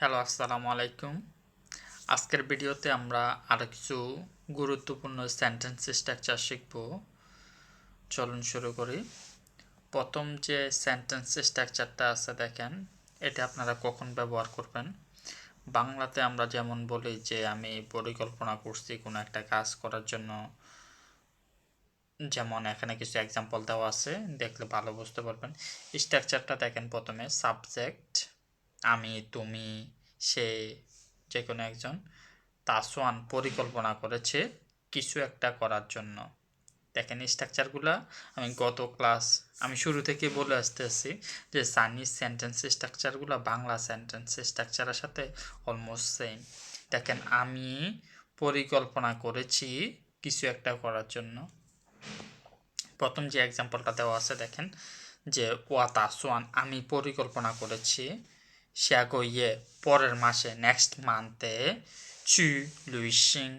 Hello, আসসালামু আলাইকুম। আজকের ভিডিওতে আমরা আরও কিছু গুরুত্বপূর্ণ সেন্টেন্স স্ট্রাকচার শিখব। চলুন শুরু করি। প্রথম যে সেন্টেন্স স্ট্রাকচারটা আছে দেখেন, এটা আপনারা কখন ব্যবহার করবেন? বাংলাতে আমরা যেমন বলি যে, আমি পরিকল্পনা করছি কোনো একটা কাজ করার জন্য। যেমন এখানে কিছু এক্সাম্পল দেওয়া আছে, দেখলে ভালো বুঝতে পারবেন। স্ট্রাকচারটা দেখেন প্রথমে সাবজেক্ট আমি, তুমি, সে যে কোনো একজন, তাসওয়ান পরিকল্পনা করেছে কিছু একটা করার জন্য। দেখেন স্ট্রাকচারগুলো আমি গত ক্লাস আমি শুরু থেকে বলে আসতেছি যে চাইনিজ সেন্টেন্স স্ট্রাকচারগুলো বাংলা সেন্টেন্স স্ট্রাকচারের সাথে অলমোস্ট সেম দেখেন আমি পরিকল্পনা করেছি কিছু একটা করার জন্য। প্রথম যে এক্সাম্পলটা দেওয়া আছে, দেখেন যে, ওয়া তাসওয়ান, আমি পরিকল্পনা করেছি 下个月 পরের মাসে নেক্সট মান্থে চু লুইসিং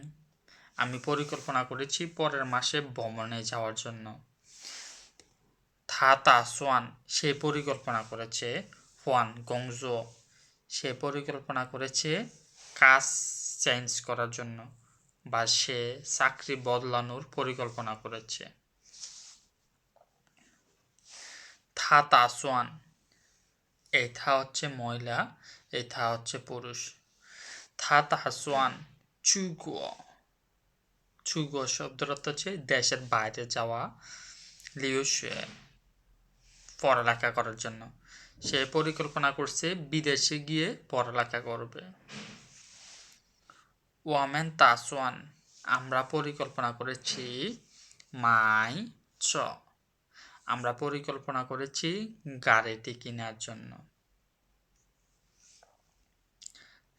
আমি পরিকল্পনা করেছি পরের মাসে ভ্রমণে যাওয়ার জন্য থা সোয়ান সে পরিকল্পনা করেছে হোয়ান গংজো সে পরিকল্পনা করেছে কাজ চেঞ্জ করার জন্য বা সে চাকরি বদলানোর পরিকল্পনা করেছে থা সোয়ান এই থা হচ্ছে মহিলা এই থা হচ্ছে পুরুষ। থা তাহাসোয়ান চুগুয় চুগুয় শব্দের অর্থ হচ্ছে দেশের বাইরে যাওয়া লিউসে পড়ালেখা করার জন্য। সে পরিকল্পনা করছে বিদেশে গিয়ে পড়ালেখা করবে। ওয়ামেন তাসওয়ান, আমরা পরিকল্পনা করেছি মাই চ। আমরা পরিকল্পনা করেছি গাড়িটি কেনার জন্য।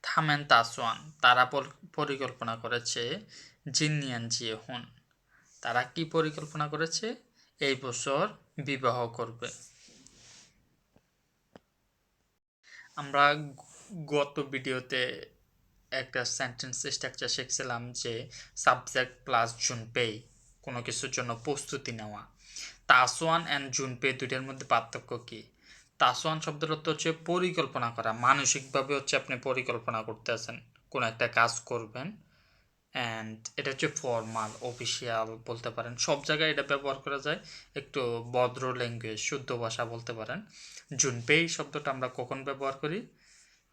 থামেন তাসওয়ান, তারা পরিকল্পনা করেছে জিনিয়ান জিয়ে হুন তারা কি পরিকল্পনা করেছে? এই বছর বিবাহ করবে। আমরা গত ভিডিওতে একটা সেন্টেন্স স্ট্রাকচার শিখছিলাম যে সাবজেক্ট প্লাস জুনপেই কোনো কিছুর জন্য প্রস্তুতি নেওয়া। তাসওয়ান অ্যান্ড জুনপে দুইটার মধ্যে পার্থক্য কী? তাসওয়ান শব্দের অর্থ হচ্ছে পরিকল্পনা করা। মানসিকভাবে হচ্ছে আপনি পরিকল্পনা করতে আছেন। কোনো একটা কাজ করবেন অ্যান্ড এটা হচ্ছে ফর্মাল অফিসিয়াল বলতে পারেন। সব জায়গায় এটা ব্যবহার করা যায়। একটু ভদ্র ল্যাঙ্গুয়েজ শুদ্ধ ভাষা বলতে পারেন। জুনপেই শব্দটা আমরা কখন ব্যবহার করি?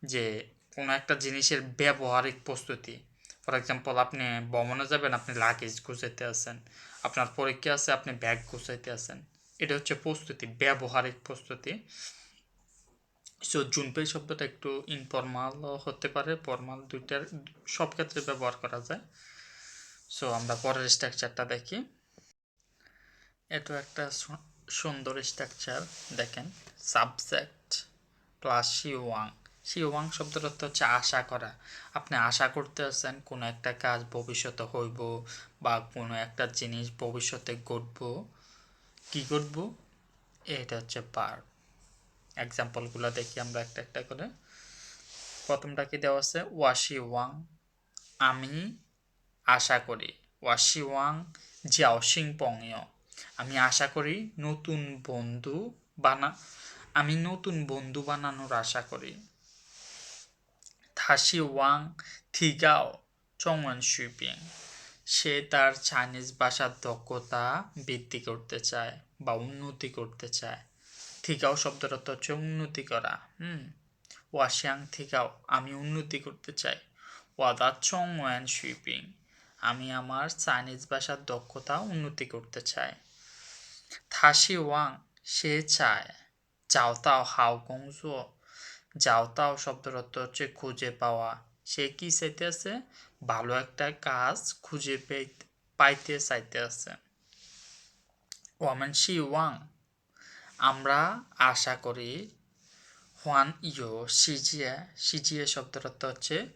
যে কোনো একটা জিনিসের ব্যবহারিক প্রস্তুতি। ফর এক্সাম্পল আপনি ভ্রমণে যাবেন, আপনি লাগেজ গুছাইতে আছেন, আপনার পরীক্ষা আছে, আপনি ব্যাগ গুছাইতে আছেন। এটা হচ্ছে প্রস্তুতি, ব্যবহারিক প্রস্তুতি। সো জুনপে শব্দটা একটু ইনফর্মালও হতে পারে ফর্মাল দুইটার, সব ক্ষেত্রে ব্যবহার করা যায়। সো আমরা পরের স্ট্রাকচারটা দেখি। এটা একটা সুন্দর স্ট্রাকচার দেখেন। সাবজেক্ট প্লাস শিওয়াং ওয়াং শব্দের অর্থ হচ্ছে আশা করা। আপনি আশা করতে আছেন কোনো একটা কাজ ভবিষ্যতে হইব বা কোনো একটা জিনিস ভবিষ্যতে ঘটব। কী ঘটব? এটা হচ্ছে পার্ট। এক্সাম্পলগুলো দেখি আমরা একটা একটা করে। প্রথমটা কি দেওয়া আছে? ওয়াশি ওয়াং, আমি আশা করি। ওয়াশি ওয়াং জিয়াও সিং পংয় আমি আশা করি নতুন বন্ধু বানা, আমি নতুন বন্ধু বানানোর আশা করি। থাসি ওয়াং থিগাও চংওয়ান সুইপিং সে তার চাইনিজ ভাষার দক্ষতা বৃদ্ধি করতে চায় বা উন্নতি করতে চায়। থিকাও শব্দের অর্থ হচ্ছে উন্নতি করা। হুম, ওয়াশিয়াং থিকাও আমি উন্নতি করতে চাই। ওয়াদা চং ওয়ান সুইপিং আমি আমার চাইনিজ ভাষার দক্ষতা উন্নতি করতে চাই। থাসি ওয়াং সে চায়। যাওতাও হাও গংজো যাওতাও শব্দের অর্থ হচ্ছে খুঁজে পাওয়া। সে কি চাইতে আছে? ভালো একটা কাজ খুঁজে পাইতে চাইতে আছে। ওয়ামেন, শি ওয়াং। আমরা আশা করি হোয়ান ইয়ো সিজিয়া সিজিয়া শব্দের অর্থ হচ্ছে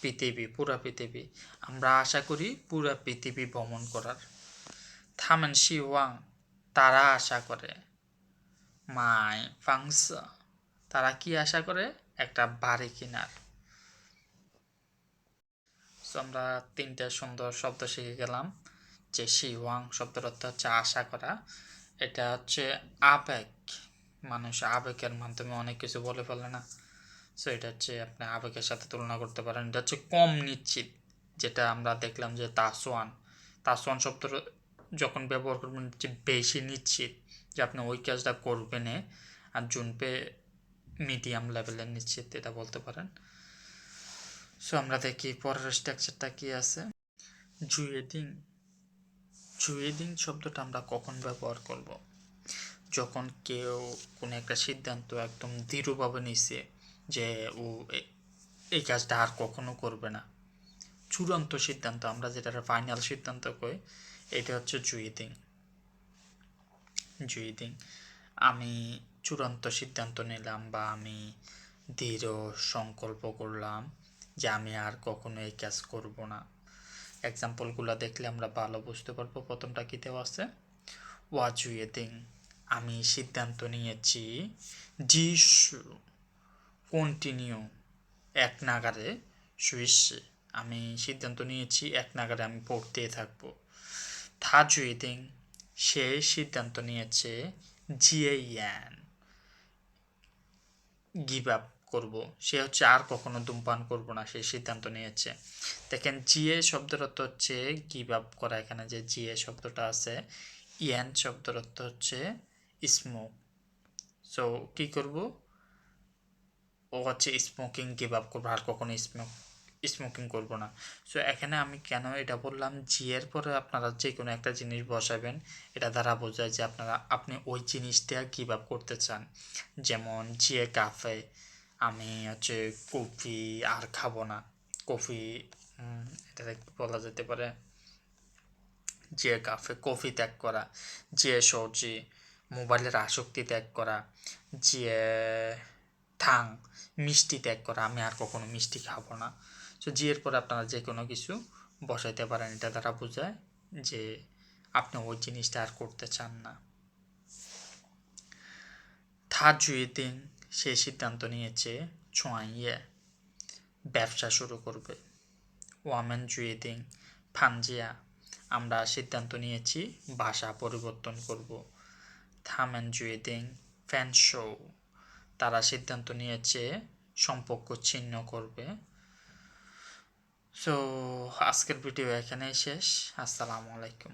পৃথিবী, পুরা পৃথিবী। আমরা আশা করি পুরা পৃথিবী ভ্রমণ করার। থামেন, শি ওয়াং। তারা আশা করে। মাই ফাংস। তারা কি আশা করে? একটা বাড়ি কেনার। আমরা তিনটা সুন্দর শব্দ শিখে গেলাম। যে শিওয়াং শব্দের অর্থ হচ্ছে আশা করা। এটা হচ্ছে আবেগ। মানুষ আবেগের মাধ্যমে অনেক কিছু বলে ফেলে না। সো এটা হচ্ছে আপনি আবেগের সাথে তুলনা করতে পারেন। এটা হচ্ছে কম নিশ্চিত, যেটা আমরা দেখলাম যে তাসওয়ান। তাসওয়ান শব্দ যখন ব্যবহার করবেন হচ্ছে বেশি নিশ্চিত যে আপনি ওই কাজটা করবেন আর জুনপে মিডিয়াম লেভেলের নিশ্চিত, এটা বলতে পারেন। সো আমরা দেখি, পরের স্ট্রাকচারটা কি আছে? জুয়েদিং জুয়েদিং শব্দটা আমরা কখন ব্যবহার করব? যখন কেউ কোনো একটা সিদ্ধান্ত একদম দৃঢ়ভাবে নিছে যে ও এই কাজটা আর কখনো করবে না। চূড়ান্ত সিদ্ধান্ত, আমরা যেটা ফাইনাল সিদ্ধান্ত কই, এটা হচ্ছে জুইদিং জুইদিং আমি চূড়ান্ত সিদ্ধান্ত নিলাম বা আমি দৃঢ় সংকল্প করলাম যে আমি আর কখনো এই কাজ করব না। এক্সাম্পলগুলো দেখলে আমরা ভালো বুঝতে পারব প্রথমটা কী দেওয়া আছে? ওয়াজুয়েদিং আমি সিদ্ধান্ত নিয়েছি যিশু কন্টিনিউ এক নাগারে সুইস আমি সিদ্ধান্ত নিয়েছি এক নাগারে আমি পড়তে থাকব। থাজুইদিং সে সিদ্ধান্ত নিয়েছে জিএইয়ান গিভ আপ করব। সে হচ্ছে আর কখনো ধূমপান করব না, সে সিদ্ধান্ত নিয়েছে। দেখেন জিএ শব্দের অর্থ হচ্ছে গিভ আপ করা। এখানে যে জিএ শব্দটা আছে, ইয়ান শব্দের অর্থ হচ্ছে স্মোক সো কি করব? ও হচ্ছে স্মোকিং গিভ আপ করব। আর কখনো স্মোক স্মোকিং করব না। সো এখানে আমি কেন এটা বললাম? জি এর পরে আপনারা যে কোনো একটা জিনিস বসাবেন, এটা দ্বারা বোঝায় যে আপনারা, আপনি ওই জিনিসটা আপ করতে চান। যেমন জিএ কাফে আমি হচ্ছে কফি আর খাব না। কফি এটা বলা যেতে পারে? যে কাফে কফি ত্যাগ করা। যে সবজি, মোবাইলের আসক্তি ত্যাগ করা। যে থাং মিষ্টি ত্যাগ করা। আমি আর কখনো মিষ্টি খাব না। সো জি এর পরে আপনারা যে কোনো কিছু বসাইতে পারেন, এটা দ্বারা বোঝায় যে আপনি ওই জিনিসটা আর করতে চান না। থা জুয়েদিং সে সিদ্ধান্ত নিয়েছে ছোঁয়াইয়ে ব্যবসা শুরু করবে। ওয়ামেন জুয়েদিং ফানজিয়া, আমরা সিদ্ধান্ত নিয়েছি, ভাষা পরিবর্তন করব। থামেন জুয়েদিং ফ্যান শো, তারা সিদ্ধান্ত নিয়েছে, সম্পর্ক ছিন্ন করবে। সো আজকের ভিডিও এখানেই শেষ। আসসালামু আলাইকুম।